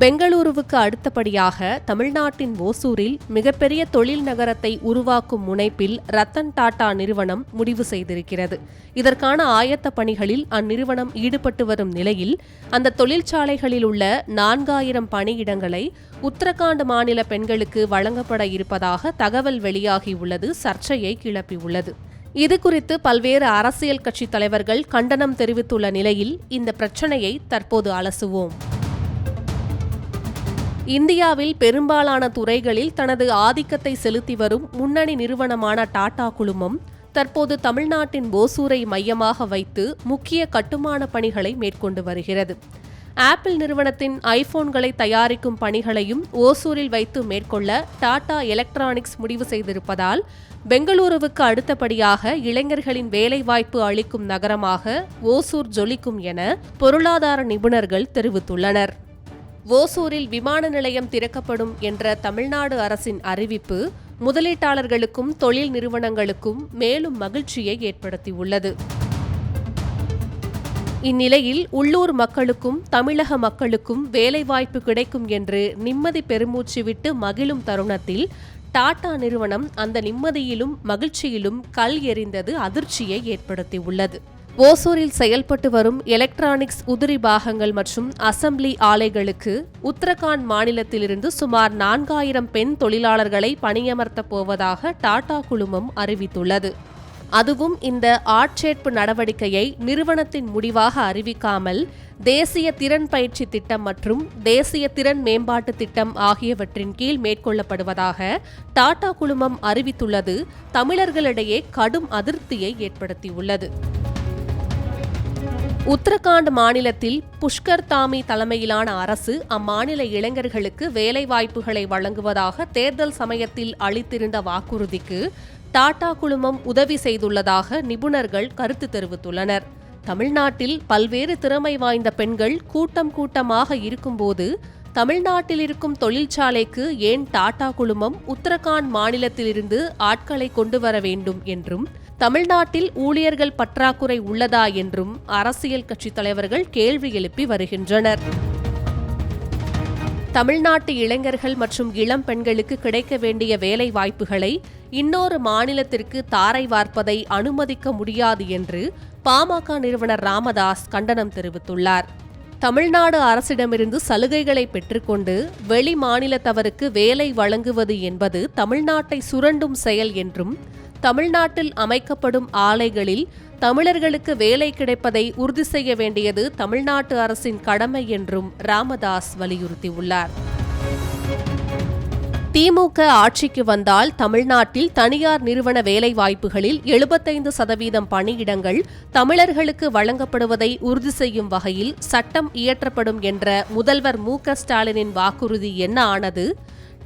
பெங்களூருவுக்கு அடுத்தபடியாக தமிழ்நாட்டின் ஓசூரில் மிகப்பெரிய தொழில் நகரத்தை உருவாக்கும் முனைப்பில் ரத்தன் டாடா நிறுவனம் முடிவு செய்திருக்கிறது. இதற்கான ஆயத்த பணிகளில் அந்நிறுவனம் ஈடுபட்டு வரும் நிலையில் அந்த தொழிற்சாலைகளில் உள்ள நான்காயிரம் பணியிடங்களை உத்தரகாண்ட் மாநில பெண்களுக்கு வழங்கப்பட இருப்பதாக தகவல் வெளியாகியுள்ளது சர்ச்சையை கிளப்பியுள்ளது இது குறித்து பல்வேறு அரசியல் கட்சித் தலைவர்கள் கண்டனம் தெரிவித்துள்ள நிலையில் இந்த பிரச்சனையை தற்போது அலசுவோம். இந்தியாவில் பெரும்பாலான துறைகளில் தனது ஆதிக்கத்தை செலுத்தி வரும் முன்னணி நிறுவனமான டாடா குழுமம் தற்போது தமிழ்நாட்டின் ஓசூரை மையமாக வைத்து முக்கிய கட்டுமான பணிகளை மேற்கொண்டு வருகிறது. ஆப்பிள் நிறுவனத்தின் ஐபோன்களை தயாரிக்கும் பணிகளையும் ஓசூரில் வைத்து மேற்கொள்ள டாடா எலக்ட்ரானிக்ஸ் முடிவு செய்திருப்பதால் பெங்களூருவுக்கு அடுத்தபடியாக இளைஞர்களின் வேலைவாய்ப்பு அளிக்கும் நகரமாக ஓசூர் ஜொலிக்கும் என பொருளாதார நிபுணர்கள் தெரிவித்துள்ளனர். ஓசூரில் விமான நிலையம் திறக்கப்படும் என்ற தமிழ்நாடு அரசின் அறிவிப்பு முதலீட்டாளர்களுக்கும் தொழில் நிறுவனங்களுக்கும் மேலும் மகிழ்ச்சியை ஏற்படுத்தியுள்ளது. இந்நிலையில் உள்ளூர் மக்களுக்கும் தமிழக மக்களுக்கும் வேலைவாய்ப்பு கிடைக்கும் என்று நிம்மதி பெருமூச்சு விட்டு மகிழும் தருணத்தில் டாடா நிறுவனம் அந்த நிம்மதியிலும் மகிழ்ச்சியிலும் கல் எறிந்தது அதிர்ச்சியை ஏற்படுத்தியுள்ளது. ஓசூரில் செயல்பட்டு வரும் எலக்ட்ரானிக்ஸ் உதிரி பாகங்கள் மற்றும் அசம்பிளி ஆலைகளுக்கு உத்தரகாண்ட் மாநிலத்திலிருந்து சுமார் நான்காயிரம் பெண் தொழிலாளர்களை பணியமர்த்தப் போவதாக டாடா குழுமம் அறிவித்துள்ளது. அதுவும் இந்த ஆட்சேர்ப்பு நடவடிக்கையை நிறுவனத்தின் முடிவாக அறிவிக்காமல் தேசிய திறன் பயிற்சி திட்டம் மற்றும் தேசிய திறன் மேம்பாட்டு திட்டம் ஆகியவற்றின் கீழ் மேற்கொள்ளப்படுவதாக டாடா குழுமம் அறிவித்துள்ளது. தமிழர்களிடையே கடும் அதிருப்தியை ஏற்படுத்தியுள்ளது. உத்தரகாண்ட் மாநிலத்தில் புஷ்கர் தாமி தலைமையிலான அரசு அம்மாநில இளைஞர்களுக்கு வேலைவாய்ப்புகளை வழங்குவதாக தேர்தல் சமயத்தில் அளித்திருந்த வாக்குறுதிக்கு டாடா குழுமம் உதவி செய்துள்ளதாக நிபுணர்கள் கருத்து தெரிவித்துள்ளனர். தமிழ்நாட்டில் பல்வேறு திறமை வாய்ந்த பெண்கள் கூட்டம் கூட்டமாக இருக்கும்போது தமிழ்நாட்டில் இருக்கும் தொழிற்சாலைக்கு ஏன் டாடா குழுமம் உத்தரகாண்ட் மாநிலத்திலிருந்து ஆட்களை கொண்டு வர வேண்டும் என்றும் தமிழ்நாட்டில் ஊழியர்கள் பற்றாக்குறை உள்ளதா என்றும் அரசியல் கட்சித் தலைவர்கள் கேள்வி எழுப்பி வருகின்றனர். தமிழ்நாட்டு இளைஞர்கள் மற்றும் இளம் பெண்களுக்கு கிடைக்க வேண்டிய வேலை வாய்ப்புகளை இன்னொரு மாநிலத்திற்கு தாரை வார்ப்பதை அனுமதிக்க முடியாது என்று பாமக நிறுவனர் ராமதாஸ் கண்டனம் தெரிவித்துள்ளார். தமிழ்நாடு அரசிடமிருந்து சலுகைகளை பெற்றுக்கொண்டு வெளி மாநிலத்தவருக்கு வேலை வழங்குவது என்பது தமிழ்நாட்டை சுரண்டும் செயல் என்றும் தமிழ்நாட்டில் அமைக்கப்படும் ஆலைகளில் தமிழர்களுக்கு வேலை கிடைப்பதை உறுதி செய்ய வேண்டியது தமிழ்நாட்டு அரசின் கடமை என்றும் ராமதாஸ் வலியுறுத்தியுள்ளார். திமுக ஆட்சிக்கு வந்தால் தமிழ்நாட்டில் தனியார் நிறுவன வேலைவாய்ப்புகளில் எழுபத்தைந்து சதவீதம் பணியிடங்கள் தமிழர்களுக்கு வழங்கப்படுவதை உறுதி செய்யும் வகையில் சட்டம் இயற்றப்படும் என்ற முதல்வர் மு ஸ்டாலினின் வாக்குறுதி என்ன ஆனது?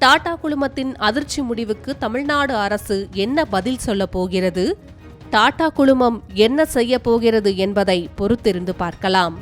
டாடா குழுமத்தின் அதிர்ச்சி முடிவுக்கு தமிழ்நாடு அரசு என்ன பதில் சொல்ல போகிறது? டாடா குழுமம் என்ன செய்ய போகிறது என்பதை பொறுத்திருந்து பார்க்கலாம்.